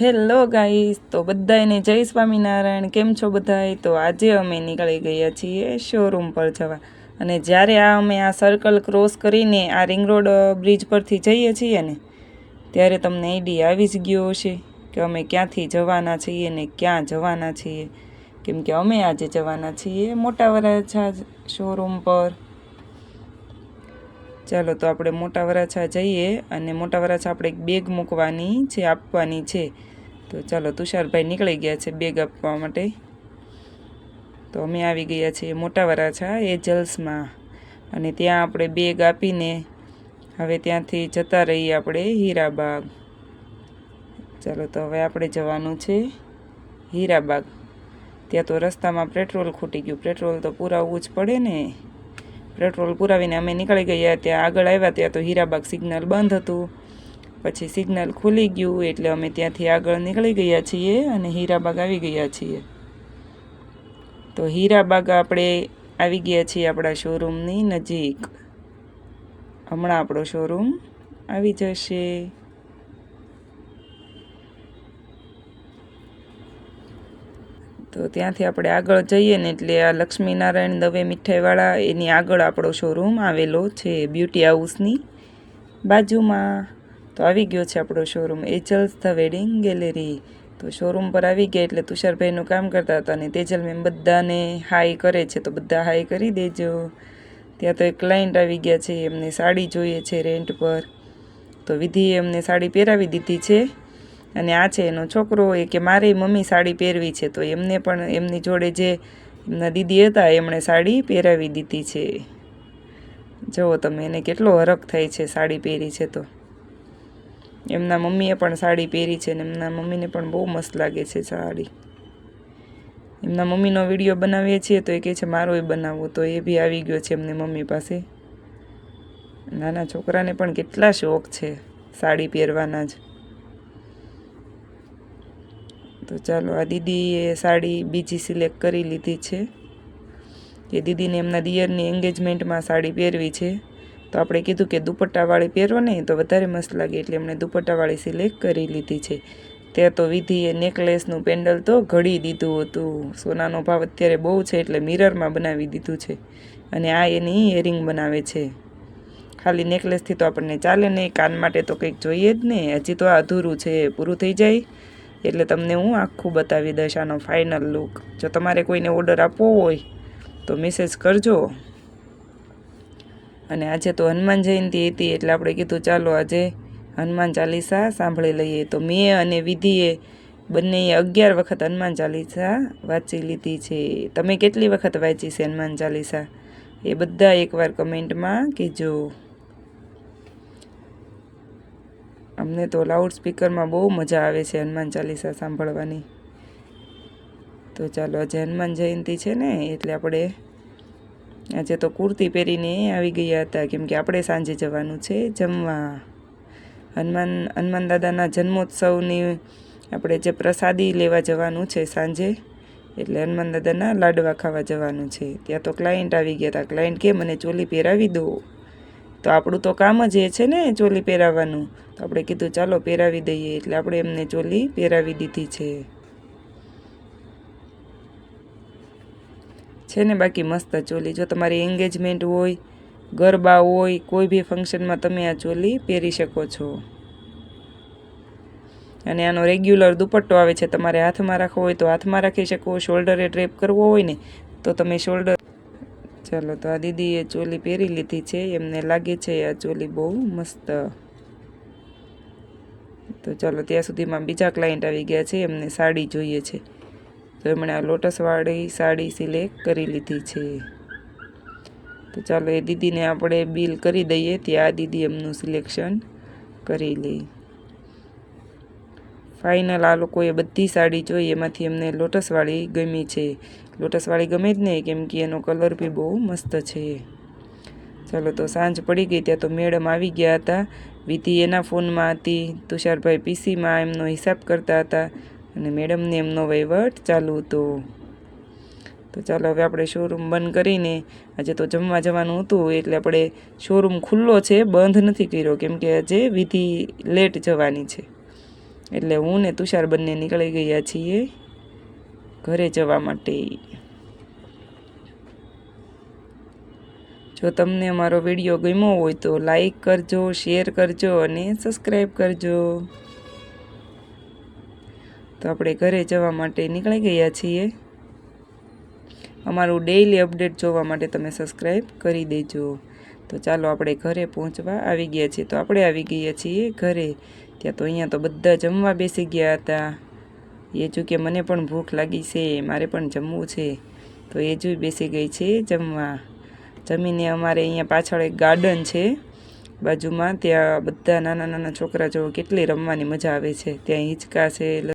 Hello guys, તો બધાને જય સ્વામિનારાયણ, કેમ છો બધાય? તો આજે અમે નીકળી ગયા છીએ શોરૂમ પર જવા. અને જ્યારે આ અમે આ સર્કલ ક્રોસ કરીને આ રિંગ રોડ બ્રિજ પરથી જઈએ છીએ ને, ત્યારે તમને આઈડિયા આવી જ ગયો હશે કે અમે ક્યાંથી જવાના છીએ ને ક્યાં જવાના છીએ. કેમ કે અમે આજે જવાના છીએ મોટા વરાછા શોરૂમ પર. ચાલો તો આપણે મોટા વરાછા જઈએ અને મોટા વરાછા આપણે એક બેગ મૂકવાની છે આપવાની છે. તો ચાલો તુષારભાઈ નીકળી ગયા છે બેગ આપવા માટે. તો અમે આવી ગયા છીએ મોટા વરાછા એજલ્સમાં. અને ત્યાં આપણે બેગ આપીને હવે ત્યાંથી જતા રહીએ આપણે હીરાબાગ. ચાલો તો હવે આપણે જવાનું છે હીરાબાગ. ત્યાં તો રસ્તામાં પેટ્રોલ ખૂટી ગયું. પેટ્રોલ તો પુરાવવું જ પડે ને. પેટ્રોલ પુરાવીને અમે નીકળી ગયા ત્યાં આગળ આવ્યા ત્યાં તો હીરાબાગ સિગ્નલ બંધ હતું. પછી સિગ્નલ ખુલી ગયું એટલે અમે ત્યાંથી આગળ નીકળી ગયા છીએ અને હીરાબાગ આવી ગયા છીએ. તો હીરાબાગ આપણે આવી ગયા છીએ આપણા શોરૂમની નજીક. હમણાં આપણો શોરૂમ આવી જશે. તો ત્યાંથી આપણે આગળ જઈએ ને એટલે આ લક્ષ્મીનારાયણ દવે મીઠાઈવાળા, એની આગળ આપણો શોરૂમ આવેલો છે બ્યુટી હાઉસની બાજુમાં. તો આવી ગયો છે આપણો showroom angels the wedding gallery તો શોરૂમ પર આવી ગયા એટલે તુષારભાઈનું કામ કરતા હતા અને તેજલ મેમ બધાને હાઈ કરે છે, તો બધા હાઈ કરી દેજો. ત્યાં તો એક ક્લાયન્ટ આવી ગયા છે, એમને સાડી જોઈએ છે રેન્ટ પર. તો વિધિએ એમને સાડી પહેરાવી દીધી છે. અને આ છે એનો છોકરો એ કે મારે મમ્મી સાડી પહેરવી છે, તો એમને પણ એમની જોડે જે એમના દીદી હતા, એમણે સાડી પહેરાવી દીધી છે. જુઓ તમે, એને કેટલો હરખ થાય છે સાડી પહેરી છે તો. એમના મમ્મીએ પણ સાડી પહેરી છે ને એમના મમ્મીને પણ બહુ મસ્ત લાગે છે સાડી. એમના મમ્મીનો વીડિયો બનાવીએ છીએ તો એ કહે છે મારો એ બનાવવો. તો એ બી આવી ગયો છે એમની મમ્મી પાસે. નાના છોકરાને પણ કેટલા શોખ છે સાડી પહેરવાના જ. તો ચાલો, આ દીદીએ સાડી બીજી સિલેક્ટ કરી લીધી છે. એ દીદીને એમના દિયરની એન્ગેજમેન્ટમાં સાડી પહેરવી છે. તો આપણે કીધું કે દુપટ્ટાવાળી પહેરો ને, તો વધારે મસ્ત લાગે એટલે એમણે દુપટ્ટાવાળી સિલેક્ટ કરી લીધી છે. ત્યાં તો વિધિએ નેકલેસનું પેન્ડલ તો ઘડી દીધું હતું. સોનાનો ભાવ અત્યારે બહુ છે એટલે મિરરમાં બનાવી દીધું છે. અને આ એની ઇયરિંગ બનાવે છે. ખાલી નેકલેસથી તો આપણને ચાલે નહીં, કાન માટે તો કંઈક જોઈએ જ ને હજી તો આ અધૂરું છે, પૂરું થઈ જાય. એટલે તમને હું આખું બતાવી દઈશ આનો ફાઇનલ લુક જો તમારે કોઈને ઓર્ડર આપવો હોય, તો મેસેજ કરજો. અને આજે તો હનુમાન જયંતિ હતી, એટલે આપણે કીધું ચાલો આજે હનુમાન ચાલીસા સાંભળી લઈએ. તો મેં અને વિધિએ બંનેએ અગિયાર વખત હનુમાન ચાલીસા વાંચી લીધી છે. તમે કેટલી વખત વાંચી છે હનુમાન ચાલીસા? એ બધા એકવાર કમેન્ટમાં કહેજો. અમને તો લાઉડ સ્પીકરમાં બહુ મજા આવે છે હનુમાન ચાલીસા સાંભળવાની. તો ચાલો, આજે હનુમાન જયંતિ છે ને, એટલે આપણે આજે તો કુર્તી પહેરીને આવી ગયા હતા, કેમ કે આપણે સાંજે જવાનું છે જમવા. હનુમાન હનુમાન દાદાના જન્મોત્સવની આપણે જે પ્રસાદી લેવા જવાનું છે સાંજે, એટલે હનુમાન દાદાના લાડવા ખાવા જવાનું છે. ત્યાં તો ક્લાયન્ટ આવી ગયા હતા. ક્લાયન્ટ કે, મને ચોલી પહેરાવી દો. તો આપણું તો કામ જ એ છે ને ચોલી પહેરાવવાનું. તો આપણે કીધું, ચાલો, પહેરાવી દઈએ. એટલે આપણે એમને ચોલી પહેરાવી દીધી છે. છે ને બાકી મસ્ત ચોલી. જો તમારી એન્ગેજમેન્ટ હોય, ગરબા હોય, કોઈ બી ફંક્શનમાં તમે આ ચોલી પહેરી શકો છો. અને આનો રેગ્યુલર દુપટ્ટો આવે છે, તમારે હાથમાં રાખવો હોય તો હાથમાં રાખી શકો. શોલ્ડરે ડ્રેપ કરવો હોય ને, તો તમે શોલ્ડર ચાલો તો આ દીદીએ ચોલી પહેરી લીધી છે. એમને લાગે છે આ ચોલી બહુ મસ્ત. તો ચાલો ત્યાં સુધીમાં બીજા ક્લાયન્ટ આવી ગયા છે. એમને સાડી જોઈએ છે. તો એમણે આ લોટસવાળી સાડી સિલેક્ટ કરી લીધી છે. તો ચાલો એ દીદીને આપણે બિલ કરી દઈએ. ત્યાં આ દીદી એમનું સિલેક્શન કરી લે. ફાઇનલ આ લોકોએ બધી સાડી જોઈ, એમાંથી એમને લોટસવાળી ગમી છે. લોટસવાળી ગમે જ ને કેમ કે એનો કલર બી બહુ મસ્ત છે. ચાલો તો સાંજ પડી ગઈ ત્યાં તો મેડમ આવી ગયા હતા. વિધિ એના ફોનમાં હતી, તુષારભાઈ પીસીમાં એમનો હિસાબ કરતા હતા અને મેડમને એમનો વહીવટ ચાલુ હતો. તો ચાલો હવે આપણે શોરૂમ બંધ કરીને, આજે તો જમવા જવાનું હતું, એટલે આપણે શોરૂમ ખુલ્લો છે, બંધ નથી કર્યો, કેમ કે આજે વિધિ લેટ જવાની છે. એટલે હું ને તુષાર બંને નીકળી ગયા છીએ ઘરે જવા માટે. જો તમને અમારો વીડિયો ગમ્યો હોય તો લાઈક કરજો, શેર કરજો અને સબસ્ક્રાઈબ કરજો. તો આપણે ઘરે જવા માટે નીકળી ગયા છીએ. અમારું ડેઈલી અપડેટ જોવા માટે તમે સબસ્ક્રાઈબ કરી દેજો. તો ચાલો આપણે ઘરે પહોંચવા આવી ગયા છીએ. તો આપણે આવી ગયા છીએ ઘરે. ત્યાં તો અહીંયા તો બધા જમવા બેસી ગયા હતા. એ જો કે મને પણ ભૂખ લાગી છે, મારે પણ જમવું છે. તો એ જોઈ બેસી ગઈ છે જમવા. જમીને અમારે અહીંયા પાછળ એક ગાર્ડન છે. બાજુમાં ત્યાં બધા નાના નાના છોકરા જો કેટલી રમવાની મજા આવે છે. ત્યાં હિંચકા છે